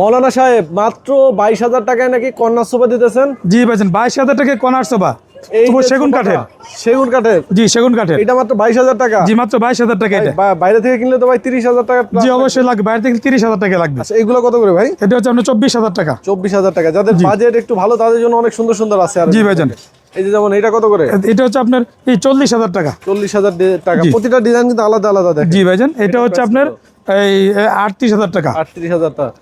মৌলানা সাহেব মাত্র বাইশ হাজার টাকায় নাকি কন্যা সোফা দিতেছেন? জি ভাইজান বাইশ হাজার টাকা কনার সোফা সেগুন কাঠের। সেগুন কাঠের? জি সেগুন কাঠের। এটা মাত্র বাইশ হাজার টাকা? জি মাত্র বাইশ হাজার টাকা এটা। বাইরে থেকে কিনলে তো ভাই তিরিশ হাজার টাকা জি অবশ্যই লাগবে। বাইরে থেকে তিরিশ হাজার টাকা লাগবে। আচ্ছা এগুলো কত করে ভাই? এটা হচ্ছে আপনার চব্বিশ হাজার টাকা। চব্বিশ হাজার টাকা। যাদের বাজেট একটু ভালো তাদের জন্য অনেক সুন্দর সুন্দর আছে আর জি ভাইজান। এই যে যেমন এটা কত করে? এটা হচ্ছে আপনার এই চল্লিশ হাজার টাকা। চল্লিশ হাজার টাকা। প্রতিটা ডিজাইন কিন্তু আলাদা আলাদা জি ভাইজান এটা হচ্ছে আপনার এই আটত্রিশ হাজার টাকা। আটত্রিশ হাজার টাকা।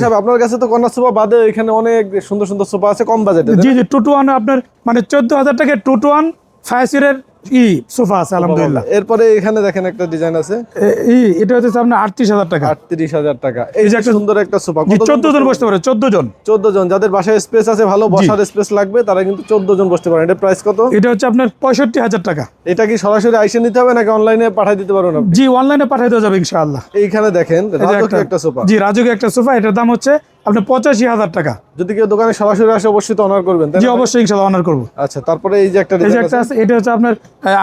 সাহেব আপনার কাছে তো কন্যা সোফা বাদে এখানে অনেক সুন্দর সুন্দর সোফা আছে কম বাজেটে জি জি টু টু ওয়ান আপনার মানে চোদ্দ হাজার টাকা টু টু ওয়ান ফাইভ সিটের ই সোফা আছে আলহামদুলিল্লাহ। এরপরে এখানে দেখেন একটা ডিজাইন আছে। ই এটা হচ্ছে আপনার আটত্রিশ হাজার টাকা। আটত্রিশ হাজার টাকা। এই যে একটা- সুন্দর একটা সোফা। চোদ্দ জন বসতে পারে চোদ্দ জন। চোদ্দ জন। যাদের বাসায় স্পেস আছে ভালো বসার স্পেস লাগবে তারা কিন্তু চোদ্দ জন বসতে এটা প্রাইস কত? এটা হচ্ছে আপনার পঁয়ষট্টি হাজার টাকা। এটা কি সরাসরি আইসে নিতে হবে নাকি অনলাইনে পাঠিয়ে দিতে পারবেন? জি অনলাইনে পাঠিয়ে দেওয়া যাবে ইনশাআল্লাহ। এইখানে দেখেন এই রাজকীয় একটা সোফা। জি রাজুকে একটা সোফা এটার দাম হচ্ছে আপনার পঁচাশি হাজার টাকা। যদি কেউ দোকানে সরাসরি আসে অবশ্যই তো অনার করবেন জি অবশ্যই ইনশাল্লাহ অনার করব। আচ্ছা তারপরে এই যে একটা এই যে একটা আছে। এটা হচ্ছে আপনার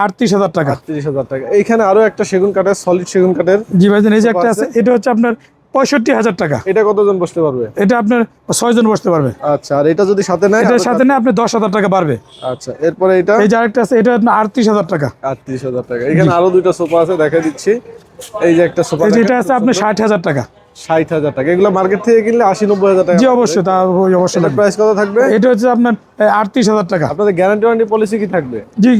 আটত্রিশ হাজার টাকা। তিরিশ হাজার টাকা। এইখানে আরও একটা সেগুন কাঠের সলিড সেগুন কাঠের জি ভাইজান এই যে একটা আছে এটা হচ্ছে আপনার পঁয়ষট্টি হাজার টাকা। এটা কতজন বসতে পারবে? এটা আপনার ছয় জন বসতে পারবে। আচ্ছা আর এটা যদি সাথে নেয় এটার সাথে না আপনি দশ হাজার টাকা তার- আচ্ছা এরপরে এটা? এই যে আরেকটা আছে এটা আপনার আটত্রিশ হাজার টাকা। আটত্রিশ হাজার টাকা। এখানে আরও দুইটা সোফা আছে দেখা দিচ্ছি। এই যে একটা সোফা এটা আছে আপনার ষাট হাজার টাকা। ষাট হাজার টাকা। এগুলো মার্কেট থেকে কিনলে আশি নব্বই হাজার টাকা জি অবশ্যই তা অবশ্যই। প্রাইস কত থাকবে? এটা হচ্ছে আপনার আটত্রিশ হাজার টাকা। আপনাদের গ্যারান্টি ওয়ারেন্টি পলিসি কি থাকবে? জি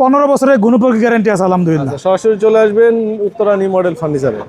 পনেরো বছরের গুণপোর গ্যারান্টি আছে? আলহামদুলিল্লাহ। সরাসরি চলে আসবেন উত্তরা নিউ মডেল ফার্নিচারে